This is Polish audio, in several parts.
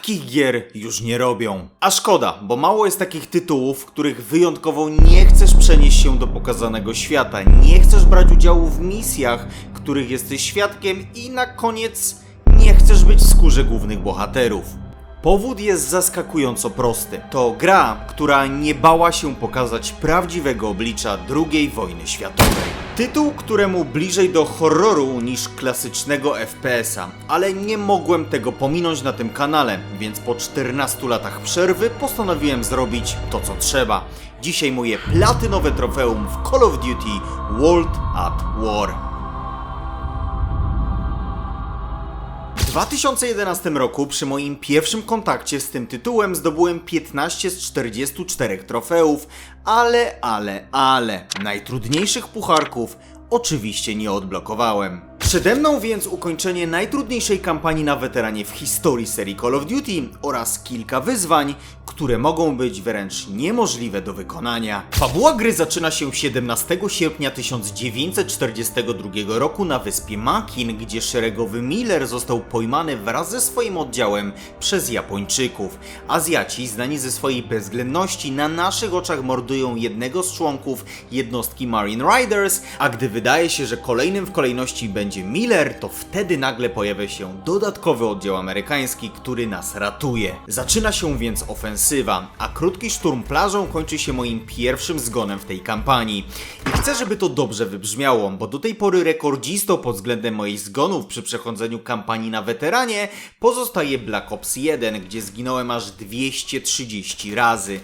takich gier już nie robią. A szkoda, bo mało jest takich tytułów, w których wyjątkowo nie chcesz przenieść się do pokazanego świata, nie chcesz brać udziału w misjach, których jesteś świadkiem i na koniec nie chcesz być w skórze głównych bohaterów. Powód jest zaskakująco prosty. To gra, która nie bała się pokazać prawdziwego oblicza II wojny światowej. Tytuł, któremu bliżej do horroru niż klasycznego FPS-a, ale nie mogłem tego pominąć na tym kanale, więc po 14 latach przerwy postanowiłem zrobić to co trzeba. Dzisiaj moje platynowe trofeum w Call of Duty World at War. 2011 roku przy moim pierwszym kontakcie z tym tytułem zdobyłem 15 z 44 trofeów, ale, ale, ale najtrudniejszych pucharków oczywiście nie odblokowałem. Przede mną więc ukończenie najtrudniejszej kampanii na weteranie w historii serii Call of Duty oraz kilka wyzwań, które mogą być wręcz niemożliwe do wykonania. Fabuła gry zaczyna się 17 sierpnia 1942 roku na wyspie Makin, gdzie szeregowy Miller został pojmany wraz ze swoim oddziałem przez Japończyków. Azjaci, znani ze swojej bezwzględności, na naszych oczach mordują jednego z członków jednostki Marine Riders, a gdy wydaje się, że kolejnym w kolejności będzie Miller, to wtedy nagle pojawia się dodatkowy oddział amerykański, który nas ratuje. Zaczyna się więc ofensywa, a krótki szturm plażą kończy się moim pierwszym zgonem w tej kampanii. I chcę, żeby to dobrze wybrzmiało, bo do tej pory rekordzistą pod względem moich zgonów przy przechodzeniu kampanii na weteranie pozostaje Black Ops 1, gdzie zginąłem aż 230 razy.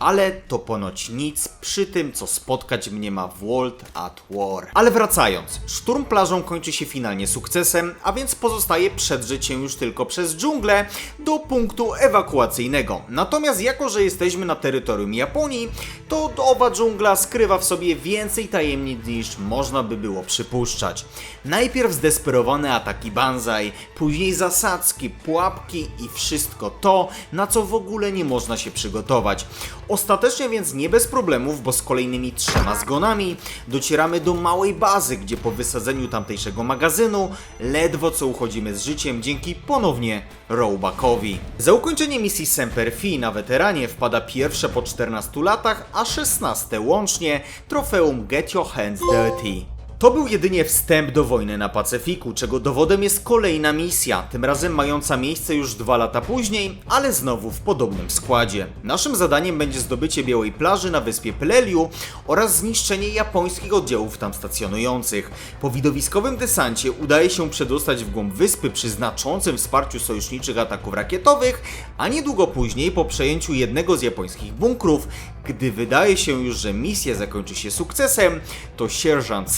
Ale to ponoć nic przy tym, co spotkać mnie ma w World at War. Ale wracając, szturm plażą kończy się finalnie sukcesem, a więc pozostaje przedrzeć się już tylko przez dżunglę do punktu ewakuacyjnego. Natomiast jako, że jesteśmy na terytorium Japonii, to owa dżungla skrywa w sobie więcej tajemnic niż można by było przypuszczać. Najpierw zdesperowane ataki Banzai, później zasadzki, pułapki i wszystko to, na co w ogóle nie można się przygotować. Ostatecznie więc nie bez problemów, bo z kolejnymi trzema zgonami docieramy do małej bazy, gdzie po wysadzeniu tamtejszego magazynu ledwo co uchodzimy z życiem dzięki ponownie rollbackowi. Za ukończenie misji Semper Fi na weteranie wpada pierwsze po 14 latach, a 16 łącznie trofeum Get Your Hands Dirty. To był jedynie wstęp do wojny na Pacyfiku, czego dowodem jest kolejna misja, tym razem mająca miejsce już dwa lata później, ale znowu w podobnym składzie. Naszym zadaniem będzie zdobycie Białej Plaży na wyspie Peleliu oraz zniszczenie japońskich oddziałów tam stacjonujących. Po widowiskowym desancie udaje się przedostać w głąb wyspy przy znaczącym wsparciu sojuszniczych ataków rakietowych, a niedługo później po przejęciu jednego z japońskich bunkrów, gdy wydaje się już, że misja zakończy się sukcesem, to sierżant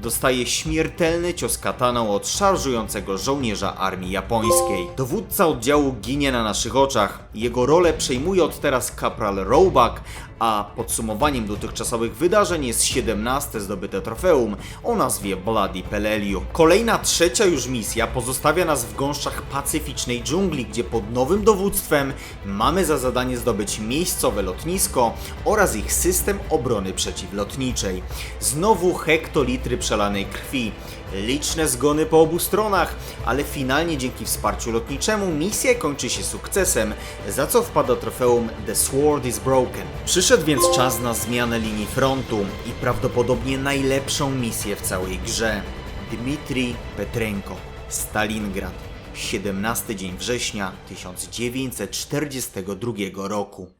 Dostaje śmiertelny cios kataną od szarżującego żołnierza armii japońskiej. Dowódca oddziału ginie na naszych oczach. Jego rolę przejmuje od teraz kapral Roebuck, a podsumowaniem dotychczasowych wydarzeń jest 17 zdobyte trofeum o nazwie Bloody Peleliu. Kolejna trzecia już misja pozostawia nas w gąszczach pacyficznej dżungli, gdzie pod nowym dowództwem mamy za zadanie zdobyć miejscowe lotnisko oraz ich system obrony przeciwlotniczej. Znowu hektolitry przelanej krwi. Liczne zgony po obu stronach, ale finalnie dzięki wsparciu lotniczemu misja kończy się sukcesem, za co wpada trofeum The Sword is Broken. Przyszedł więc czas na zmianę linii frontu i prawdopodobnie najlepszą misję w całej grze. Dmitrij Petrenko, Stalingrad, 17 dzień września 1942 roku.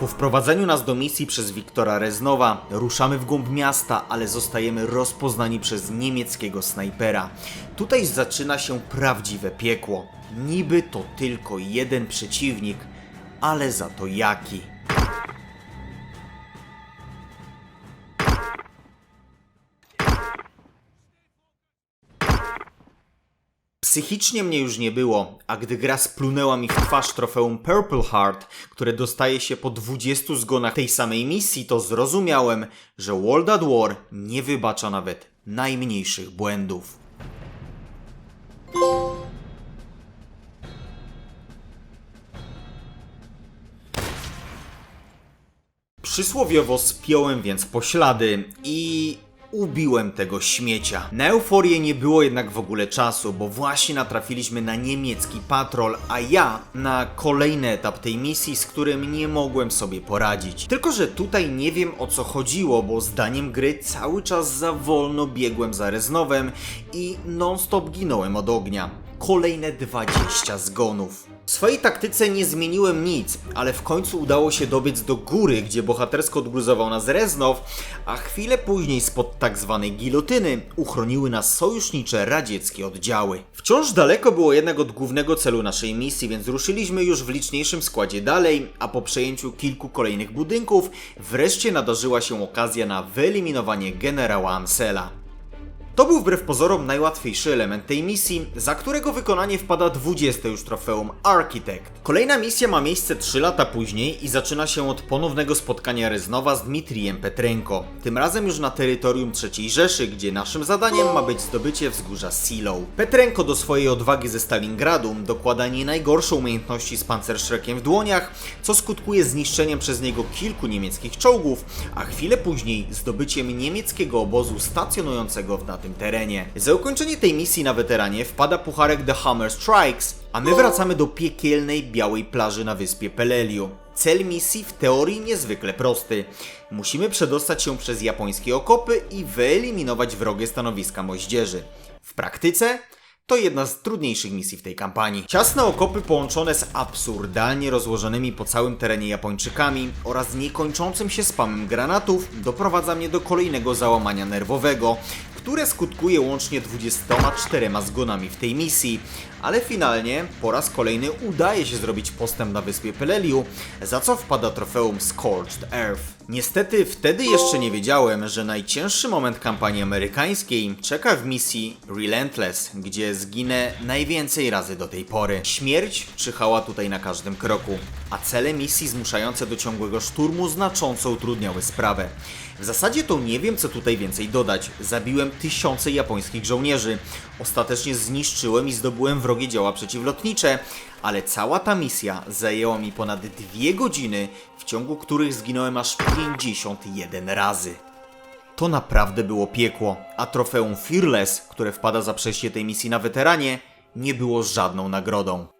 Po wprowadzeniu nas do misji przez Wiktora Reznowa ruszamy w głąb miasta, ale zostajemy rozpoznani przez niemieckiego snajpera. Tutaj zaczyna się prawdziwe piekło. Niby to tylko jeden przeciwnik, ale za to jaki. Psychicznie mnie już nie było, a gdy gra splunęła mi w twarz trofeum Purple Heart, które dostaje się po 20 zgonach tej samej misji, to zrozumiałem, że World at War nie wybacza nawet najmniejszych błędów. Przysłowiowo spiąłem więc poślady i ubiłem tego śmiecia. Na euforię nie było jednak w ogóle czasu, bo właśnie natrafiliśmy na niemiecki patrol, a ja na kolejny etap tej misji, z którym nie mogłem sobie poradzić. Tylko, że tutaj nie wiem o co chodziło, bo zdaniem gry cały czas za wolno biegłem za Reznowem i non-stop ginąłem od ognia. Kolejne 20 zgonów. W swojej taktyce nie zmieniłem nic, ale w końcu udało się dobiec do góry, gdzie bohatersko odgruzował nas Reznow, a chwilę później spod tak zwanej gilotyny uchroniły nas sojusznicze radzieckie oddziały. Wciąż daleko było jednak od głównego celu naszej misji, więc ruszyliśmy już w liczniejszym składzie dalej, a po przejęciu kilku kolejnych budynków wreszcie nadarzyła się okazja na wyeliminowanie generała Amsela. To był wbrew pozorom najłatwiejszy element tej misji, za którego wykonanie wpada 20 już trofeum Architect. Kolejna misja ma miejsce 3 lata później i zaczyna się od ponownego spotkania Reznowa z Dmitrijem Petrenko. Tym razem już na terytorium III Rzeszy, gdzie naszym zadaniem ma być zdobycie wzgórza Silo. Petrenko do swojej odwagi ze Stalingradu dokłada nie najgorsze umiejętności z pancerszrekiem w dłoniach, co skutkuje zniszczeniem przez niego kilku niemieckich czołgów, a chwilę później zdobyciem niemieckiego obozu stacjonującego w na tym terenie. Za ukończenie tej misji na weteranie wpada pucharek The Hammer Strikes, a my wracamy do piekielnej białej plaży na wyspie Peleliu. Cel misji w teorii niezwykle prosty. Musimy przedostać się przez japońskie okopy i wyeliminować wrogie stanowiska moździerzy. W praktyce to jedna z trudniejszych misji w tej kampanii. Ciasne okopy połączone z absurdalnie rozłożonymi po całym terenie Japończykami oraz niekończącym się spamem granatów doprowadza mnie do kolejnego załamania nerwowego, które skutkuje łącznie 24 zgonami w tej misji, ale finalnie po raz kolejny udaje się zrobić postęp na wyspie Peleliu, za co wpada trofeum Scorched Earth. Niestety wtedy jeszcze nie wiedziałem, że najcięższy moment kampanii amerykańskiej czeka w misji Relentless, gdzie zginę najwięcej razy do tej pory. Śmierć czyhała tutaj na każdym kroku, a cele misji zmuszające do ciągłego szturmu znacząco utrudniały sprawę. W zasadzie to nie wiem co tutaj więcej dodać. Zabiłem tysiące japońskich żołnierzy. Ostatecznie zniszczyłem i zdobyłem wrogie działa przeciwlotnicze, ale cała ta misja zajęła mi ponad dwie godziny, w ciągu których zginąłem aż 51 razy. To naprawdę było piekło, a trofeum Fearless, które wpada za przejście tej misji na weteranie, nie było żadną nagrodą.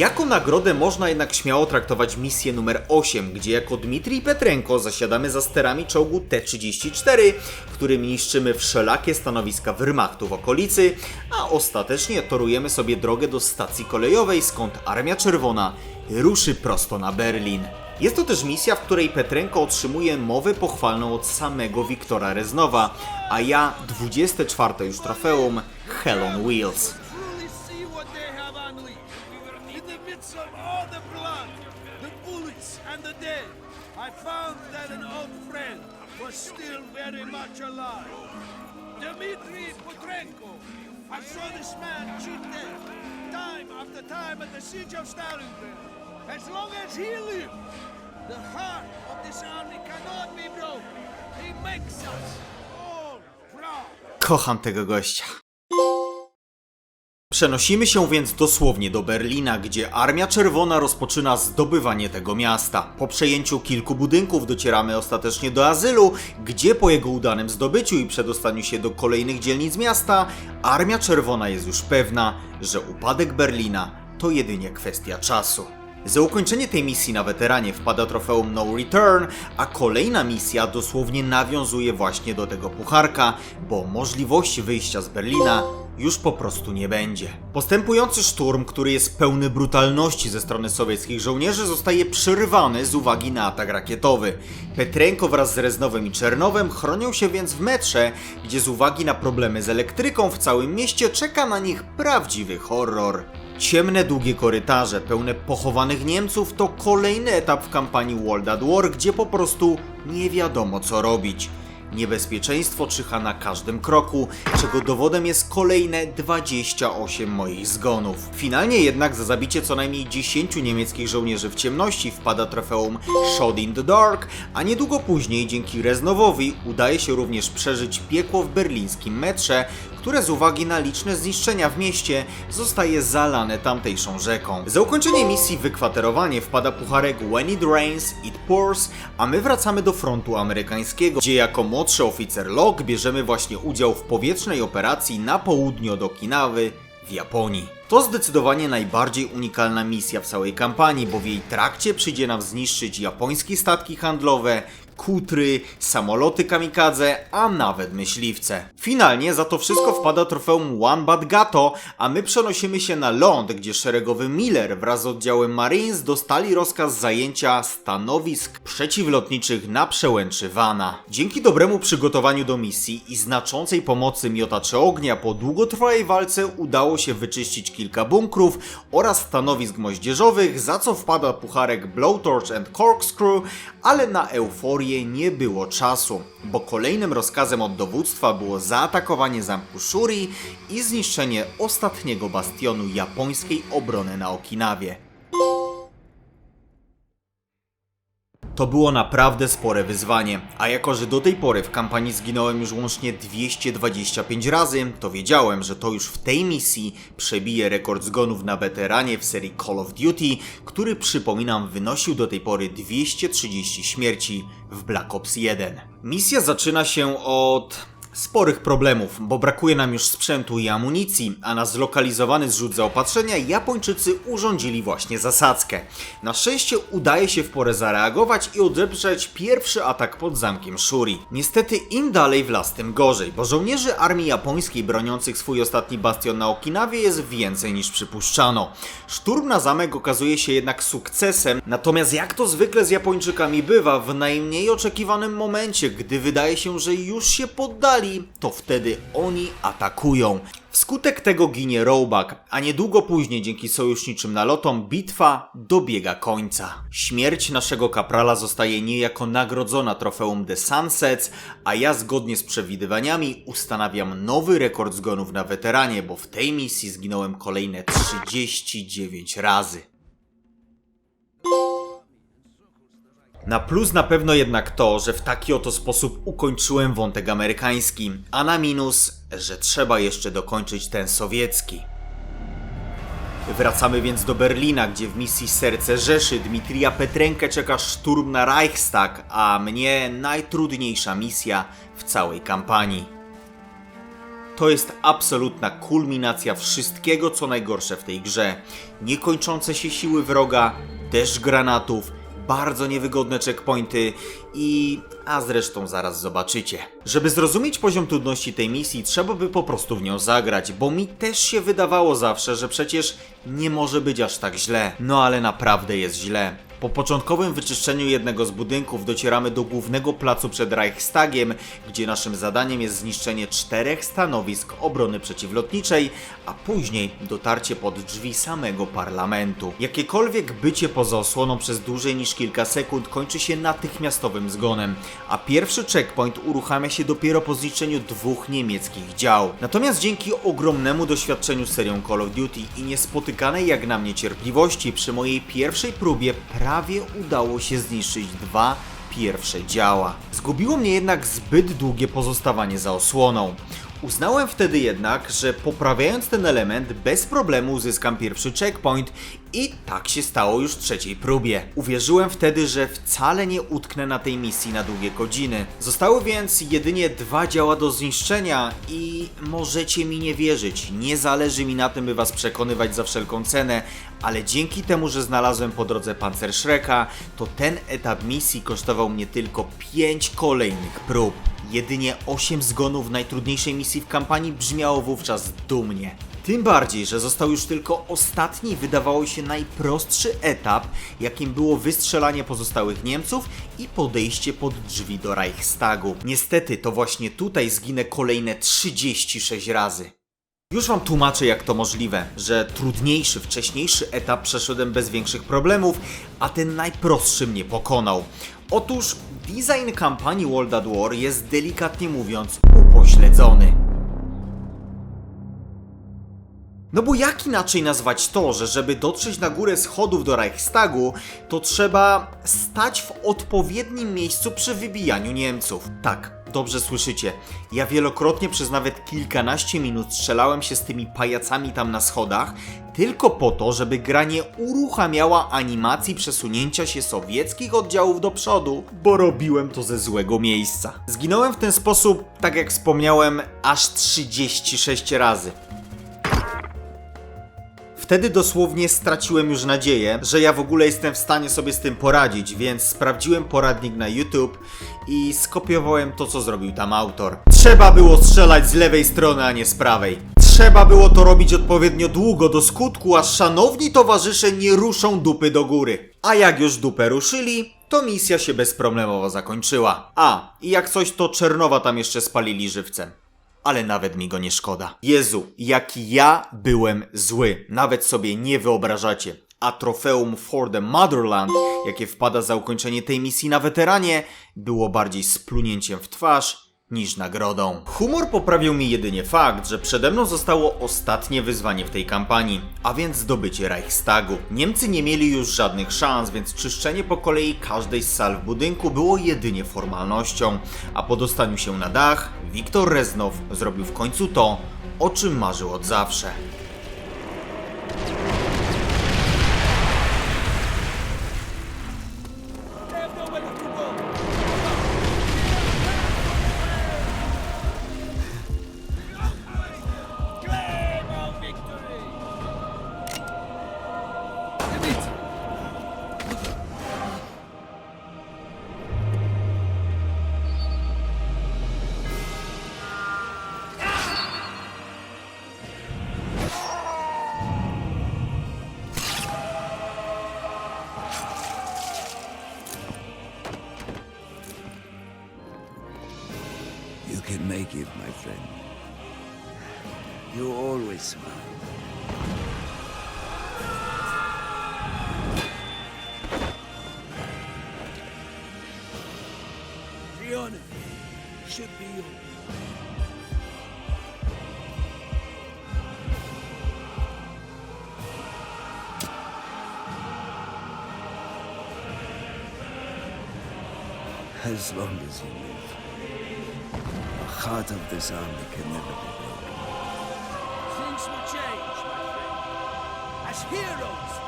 Jako nagrodę można jednak śmiało traktować misję numer 8, gdzie jako Dmitrij Petrenko zasiadamy za sterami czołgu T-34, którym niszczymy wszelakie stanowiska Wehrmachtu w okolicy, a ostatecznie torujemy sobie drogę do stacji kolejowej, skąd Armia Czerwona ruszy prosto na Berlin. Jest to też misja, w której Petrenko otrzymuje mowę pochwalną od samego Wiktora Reznowa, a ja 24 już trofeum Hell on Wheels. Midst of all the blood, the bullets, and the dead, I found that an old friend was still very much alive. Dmitry Petrenko. I saw this man cheat death time after time at the siege of Stalingrad. As long as he lived, the heart of this army cannot be broken. He makes us all proud. Kocham tego gościa. Przenosimy się więc dosłownie do Berlina, gdzie Armia Czerwona rozpoczyna zdobywanie tego miasta. Po przejęciu kilku budynków docieramy ostatecznie do azylu, gdzie po jego udanym zdobyciu i przedostaniu się do kolejnych dzielnic miasta, Armia Czerwona jest już pewna, że upadek Berlina to jedynie kwestia czasu. Za ukończenie tej misji na weteranie wpada trofeum No Return, a kolejna misja dosłownie nawiązuje właśnie do tego pucharka, bo możliwości wyjścia z Berlina już po prostu nie będzie. Postępujący szturm, który jest pełny brutalności ze strony sowieckich żołnierzy, zostaje przerwany z uwagi na atak rakietowy. Petrenko wraz z Reznowem i Czernowem chronią się więc w metrze, gdzie z uwagi na problemy z elektryką w całym mieście czeka na nich prawdziwy horror. Ciemne, długie korytarze pełne pochowanych Niemców to kolejny etap w kampanii World at War, gdzie po prostu nie wiadomo co robić. Niebezpieczeństwo czyha na każdym kroku, czego dowodem jest kolejne 28 moich zgonów. Finalnie jednak za zabicie co najmniej 10 niemieckich żołnierzy w ciemności wpada trofeum Shot in the Dark, a niedługo później dzięki Reznowowi udaje się również przeżyć piekło w berlińskim metrze, które z uwagi na liczne zniszczenia w mieście zostaje zalane tamtejszą rzeką. Za ukończenie misji wykwaterowanie wpada pucharek When It Rains, It Pours, a my wracamy do frontu amerykańskiego, gdzie jako młodszy oficer Locke bierzemy właśnie udział w powietrznej operacji na południe od Okinawy w Japonii. To zdecydowanie najbardziej unikalna misja w całej kampanii, bo w jej trakcie przyjdzie nam zniszczyć japońskie statki handlowe, kutry, samoloty kamikadze, a nawet myśliwce. Finalnie za to wszystko wpada trofeum One Bad Gato, a my przenosimy się na ląd, gdzie szeregowy Miller wraz z oddziałem Marines dostali rozkaz zajęcia stanowisk przeciwlotniczych na przełęczy Wana. Dzięki dobremu przygotowaniu do misji i znaczącej pomocy miotaczy ognia po długotrwałej walce udało się wyczyścić kilka bunkrów oraz stanowisk moździerzowych, za co wpada pucharek Blowtorch and Corkscrew, ale na euforię nie było czasu, bo kolejnym rozkazem od dowództwa było zaatakowanie zamku Shuri i zniszczenie ostatniego bastionu japońskiej obrony na Okinawie. To było naprawdę spore wyzwanie, a jako że do tej pory w kampanii zginąłem już łącznie 225 razy, to wiedziałem, że to już w tej misji przebije rekord zgonów na weteranie w serii Call of Duty, który przypominam wynosił do tej pory 230 śmierci w Black Ops 1. Misja zaczyna się od sporych problemów, bo brakuje nam już sprzętu i amunicji, a na zlokalizowany zrzut zaopatrzenia Japończycy urządzili właśnie zasadzkę. Na szczęście udaje się w porę zareagować i odeprzeć pierwszy atak pod zamkiem Shuri. Niestety im dalej w las, tym gorzej, bo żołnierzy armii japońskiej broniących swój ostatni bastion na Okinawie jest więcej niż przypuszczano. Szturm na zamek okazuje się jednak sukcesem, natomiast jak to zwykle z Japończykami bywa, w najmniej oczekiwanym momencie, gdy wydaje się, że już się poddali, to wtedy oni atakują. Wskutek tego ginie Roebuck, a niedługo później dzięki sojuszniczym nalotom bitwa dobiega końca. Śmierć naszego kaprala zostaje niejako nagrodzona trofeum The Sunsets, a ja zgodnie z przewidywaniami ustanawiam nowy rekord zgonów na weteranie, bo w tej misji zginąłem kolejne 39 razy. Na plus na pewno jednak to, że w taki oto sposób ukończyłem wątek amerykański, a na minus, że trzeba jeszcze dokończyć ten sowiecki. Wracamy więc do Berlina, gdzie w misji Serce Rzeszy Dmitrija Petrenkę czeka szturm na Reichstag, a mnie najtrudniejsza misja w całej kampanii. To jest absolutna kulminacja wszystkiego, co najgorsze w tej grze. Niekończące się siły wroga, deszcz granatów, bardzo niewygodne checkpointy i... a zresztą zaraz zobaczycie. Żeby zrozumieć poziom trudności tej misji, trzeba by po prostu w nią zagrać, bo mi też się wydawało zawsze, że przecież nie może być aż tak źle. No ale naprawdę jest źle. Po początkowym wyczyszczeniu jednego z budynków docieramy do głównego placu przed Reichstagiem, gdzie naszym zadaniem jest zniszczenie czterech stanowisk obrony przeciwlotniczej, a później dotarcie pod drzwi samego parlamentu. Jakiekolwiek bycie poza osłoną przez dłużej niż kilka sekund kończy się natychmiastowym zgonem, a pierwszy checkpoint uruchamia się dopiero po zniszczeniu dwóch niemieckich dział. Natomiast dzięki ogromnemu doświadczeniu serią Call of Duty i niespotykanej jak na mnie cierpliwości przy mojej pierwszej próbie prawie udało się zniszczyć dwa pierwsze działa. Zgubiło mnie jednak zbyt długie pozostawanie za osłoną. Uznałem wtedy jednak, że poprawiając ten element bez problemu uzyskam pierwszy checkpoint i tak się stało już w trzeciej próbie. Uwierzyłem wtedy, że wcale nie utknę na tej misji na długie godziny. Zostały więc jedynie dwa działa do zniszczenia i możecie mi nie wierzyć, nie zależy mi na tym, by was przekonywać za wszelką cenę, ale dzięki temu, że znalazłem po drodze pancer Shreka, to ten etap misji kosztował mnie tylko 5 kolejnych prób. Jedynie 8 zgonów w najtrudniejszej misji w kampanii brzmiało wówczas dumnie. Tym bardziej, że został już tylko ostatni, wydawało się najprostszy etap, jakim było wystrzelanie pozostałych Niemców i podejście pod drzwi do Reichstagu. Niestety, to właśnie tutaj zginę kolejne 36 razy. Już wam tłumaczę, jak to możliwe, że trudniejszy, wcześniejszy etap przeszedłem bez większych problemów, a ten najprostszy mnie pokonał. Otóż design kampanii World at War jest delikatnie mówiąc upośledzony. No bo jak inaczej nazwać to, że żeby dotrzeć na górę schodów do Reichstagu, to trzeba stać w odpowiednim miejscu przy wybijaniu Niemców. Tak, dobrze słyszycie. Ja wielokrotnie przez nawet kilkanaście minut strzelałem się z tymi pajacami tam na schodach, tylko po to, żeby gra nie uruchamiała animacji przesunięcia się sowieckich oddziałów do przodu, bo robiłem to ze złego miejsca. Zginąłem w ten sposób, tak jak wspomniałem, aż 36 razy. Wtedy dosłownie straciłem już nadzieję, że ja w ogóle jestem w stanie sobie z tym poradzić, więc sprawdziłem poradnik na YouTube i skopiowałem to, co zrobił tam autor. Trzeba było strzelać z lewej strony, a nie z prawej. Trzeba było to robić odpowiednio długo do skutku, aż szanowni towarzysze nie ruszą dupy do góry. A jak już dupę ruszyli, to misja się bezproblemowo zakończyła. A, i jak coś to Czernowa tam jeszcze spalili żywcem ale nawet mi go nie szkoda. Jezu, jaki ja byłem zły, nawet sobie nie wyobrażacie. A trofeum For the Motherland, jakie wpada za ukończenie tej misji na weteranie, było bardziej splunięciem w twarz niż nagrodą. Humor poprawił mi jedynie fakt, że przede mną zostało ostatnie wyzwanie w tej kampanii, a więc zdobycie Reichstagu. Niemcy nie mieli już żadnych szans, więc czyszczenie po kolei każdej z sal w budynku było jedynie formalnością, a po dostaniu się na dach, Wiktor Reznow zrobił w końcu to, o czym marzył od zawsze. Should be. As long as you live, the heart of this army can never be broken. Things will change, my friend. As heroes,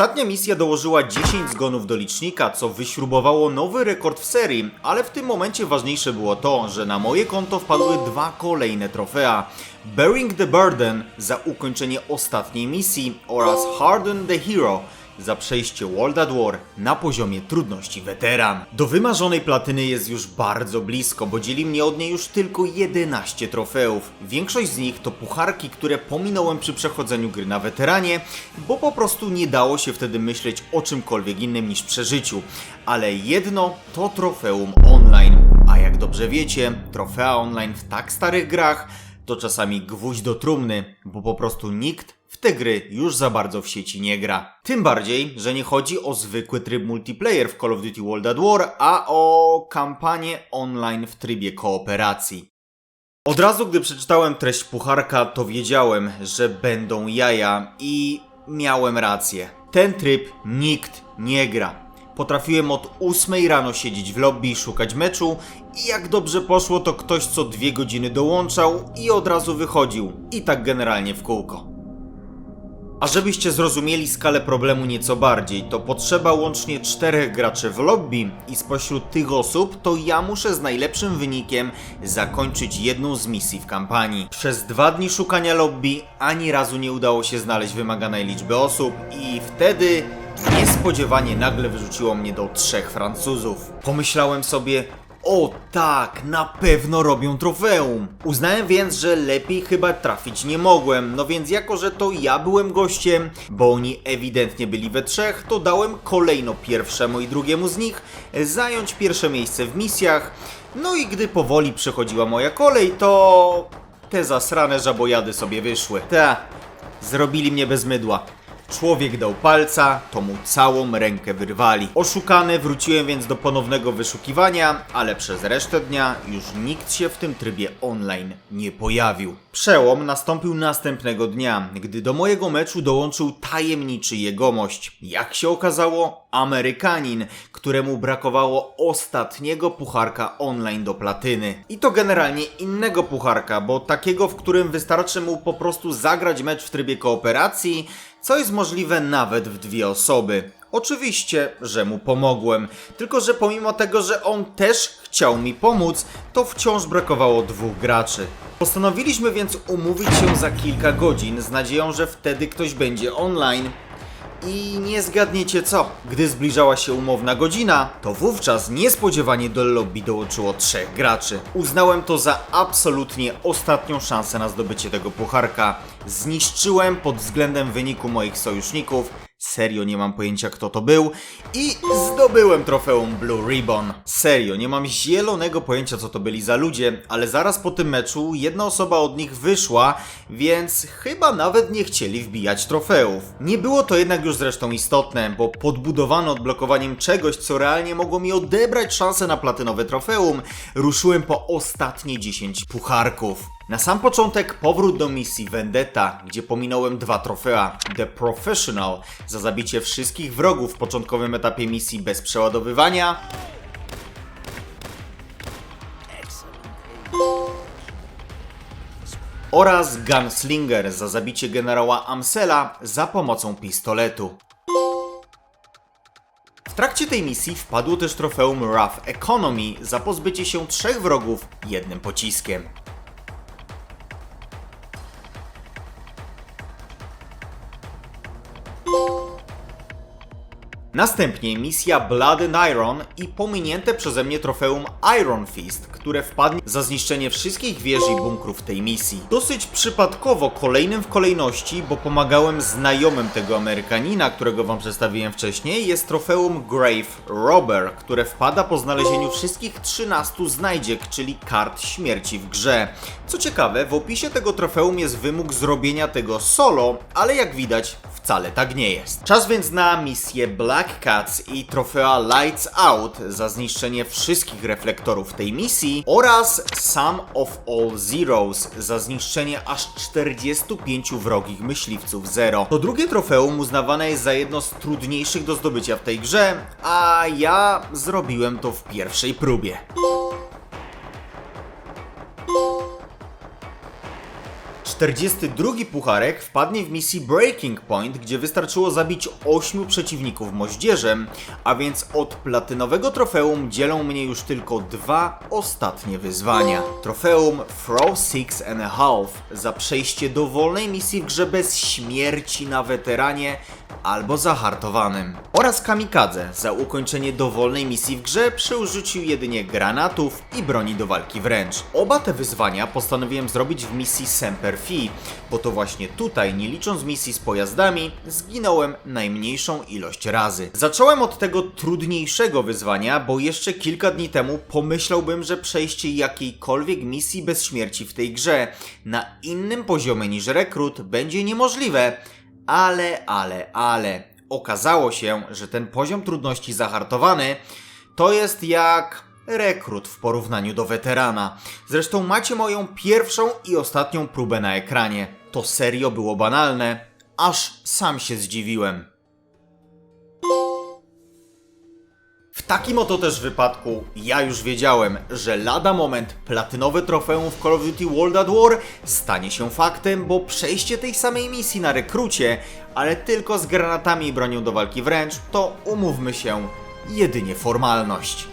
Ostatnia misja dołożyła 10 zgonów do licznika, co wyśrubowało nowy rekord w serii, ale w tym momencie ważniejsze było to, że na moje konto wpadły dwa kolejne trofea. Bearing the Burden za ukończenie ostatniej misji oraz Harden the Hero za przejście World at War na poziomie trudności weteran. Do wymarzonej platyny jest już bardzo blisko, bo dzieli mnie od niej już tylko 11 trofeów. Większość z nich to pucharki, które pominąłem przy przechodzeniu gry na weteranie, bo po prostu nie dało się wtedy myśleć o czymkolwiek innym niż przeżyciu. Ale jedno to trofeum online. A jak dobrze wiecie, trofea online w tak starych grach to czasami gwóźdź do trumny, bo po prostu nikt te gry już za bardzo w sieci nie gra. Tym bardziej, że nie chodzi o zwykły tryb multiplayer w Call of Duty World at War, a o kampanię online w trybie kooperacji. Od razu, gdy przeczytałem treść pucharka, to wiedziałem, że będą jaja i miałem rację. Ten tryb nikt nie gra. Potrafiłem od 8 rano siedzieć w lobby i szukać meczu i jak dobrze poszło to ktoś co dwie godziny dołączał i od razu wychodził. I tak generalnie w kółko. A żebyście zrozumieli skalę problemu nieco bardziej, to potrzeba łącznie czterech graczy w lobby i spośród tych osób to ja muszę z najlepszym wynikiem zakończyć jedną z misji w kampanii. Przez dwa dni szukania lobby ani razu nie udało się znaleźć wymaganej liczby osób i wtedy niespodziewanie nagle wyrzuciło mnie do trzech Francuzów. Pomyślałem sobie, o tak, na pewno robią trofeum. Uznałem więc, że lepiej chyba trafić nie mogłem, no więc jako, że to ja byłem gościem, bo oni ewidentnie byli we trzech, to dałem kolejno pierwszemu i drugiemu z nich zająć pierwsze miejsce w misjach. No i gdy powoli przychodziła moja kolej, to te zasrane żabojady sobie wyszły. Ta, zrobili mnie bez mydła. Człowiek dał palca, to mu całą rękę wyrwali. Oszukany wróciłem więc do ponownego wyszukiwania, ale przez resztę dnia już nikt się w tym trybie online nie pojawił. Przełom nastąpił następnego dnia, gdy do mojego meczu dołączył tajemniczy jegomość. Jak się okazało, Amerykanin, któremu brakowało ostatniego pucharka online do platyny. I to generalnie innego pucharka, bo takiego, w którym wystarczy mu po prostu zagrać mecz w trybie kooperacji, co jest możliwe nawet w dwie osoby. Oczywiście, że mu pomogłem, tylko że pomimo tego, że on też chciał mi pomóc, to wciąż brakowało dwóch graczy. Postanowiliśmy więc umówić się za kilka godzin z nadzieją, że wtedy ktoś będzie online. I nie zgadniecie co, gdy zbliżała się umowna godzina, to wówczas niespodziewanie do lobby dołączyło trzech graczy. Uznałem to za absolutnie ostatnią szansę na zdobycie tego pucharka. Zniszczyłem pod względem wyniku moich sojuszników. Serio nie mam pojęcia kto to był i zdobyłem trofeum Blue Ribbon. Serio, nie mam zielonego pojęcia co to byli za ludzie, ale zaraz po tym meczu jedna osoba od nich wyszła, więc chyba nawet nie chcieli wbijać trofeów. Nie było to jednak już zresztą istotne, bo podbudowano odblokowaniem czegoś, co realnie mogło mi odebrać szansę na platynowe trofeum, ruszyłem po ostatnie 10 pucharków. Na sam początek powrót do misji Vendetta, gdzie pominąłem dwa trofea. The Professional za zabicie wszystkich wrogów w początkowym etapie misji bez przeładowywania. Oraz Gunslinger za zabicie generała Amsela za pomocą pistoletu. W trakcie tej misji wpadło też trofeum Rough Economy za pozbycie się trzech wrogów jednym pociskiem. Następnie misja Blood and Iron i pominięte przeze mnie trofeum Iron Fist, które wpadnie za zniszczenie wszystkich wież i bunkrów tej misji. Dosyć przypadkowo kolejnym w kolejności, bo pomagałem znajomym tego Amerykanina, którego wam przedstawiłem wcześniej, jest trofeum Grave Robber, które wpada po znalezieniu wszystkich 13 znajdziek, czyli kart śmierci w grze. Co ciekawe, w opisie tego trofeum jest wymóg zrobienia tego solo, ale jak widać wcale tak nie jest. Czas więc na misję Black Cats i trofea Lights Out za zniszczenie wszystkich reflektorów tej misji oraz Sum of All Zeros za zniszczenie aż 45 wrogich myśliwców Zero. To drugie trofeum uznawane jest za jedno z trudniejszych do zdobycia w tej grze, a ja zrobiłem to w pierwszej próbie. 42 pucharek wpadnie w misji Breaking Point, gdzie wystarczyło zabić 8 przeciwników moździerzem, a więc od platynowego trofeum dzielą mnie już tylko dwa ostatnie wyzwania. Trofeum Throw Six and a Half za przejście dowolnej misji w grze bez śmierci na weteranie albo zahartowanym. Oraz Kamikadze za ukończenie dowolnej misji w grze przy jedynie granatów i broni do walki wręcz. Oba te wyzwania postanowiłem zrobić w misji Semper Fi, bo to właśnie tutaj, nie licząc misji z pojazdami, zginąłem najmniejszą ilość razy. Zacząłem od tego trudniejszego wyzwania, bo jeszcze kilka dni temu pomyślałbym, że przejście jakiejkolwiek misji bez śmierci w tej grze na innym poziomie niż rekrut będzie niemożliwe. Ale, ale, ale. Okazało się, że ten poziom trudności zahartowany to jest jak rekrut w porównaniu do weterana. Zresztą macie moją pierwszą i ostatnią próbę na ekranie. To serio było banalne, aż sam się zdziwiłem. Takim oto też wypadku ja już wiedziałem, że lada moment platynowe trofeum w Call of Duty World at War stanie się faktem, bo przejście tej samej misji na rekrucie, ale tylko z granatami i bronią do walki wręcz, to umówmy się, jedynie formalność.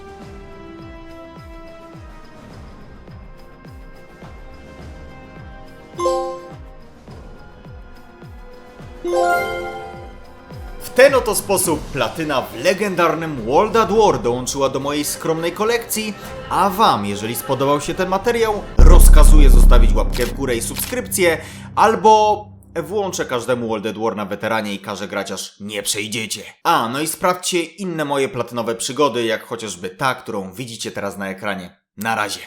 Ten oto sposób platyna w legendarnym World at War dołączyła do mojej skromnej kolekcji, a Wam, jeżeli spodobał się ten materiał, rozkazuję zostawić łapkę w górę i subskrypcję, albo włączę każdemu World at War na weteranie i każę grać aż nie przejdziecie. A, no i sprawdźcie inne moje platynowe przygody, jak chociażby ta, którą widzicie teraz na ekranie. Na razie.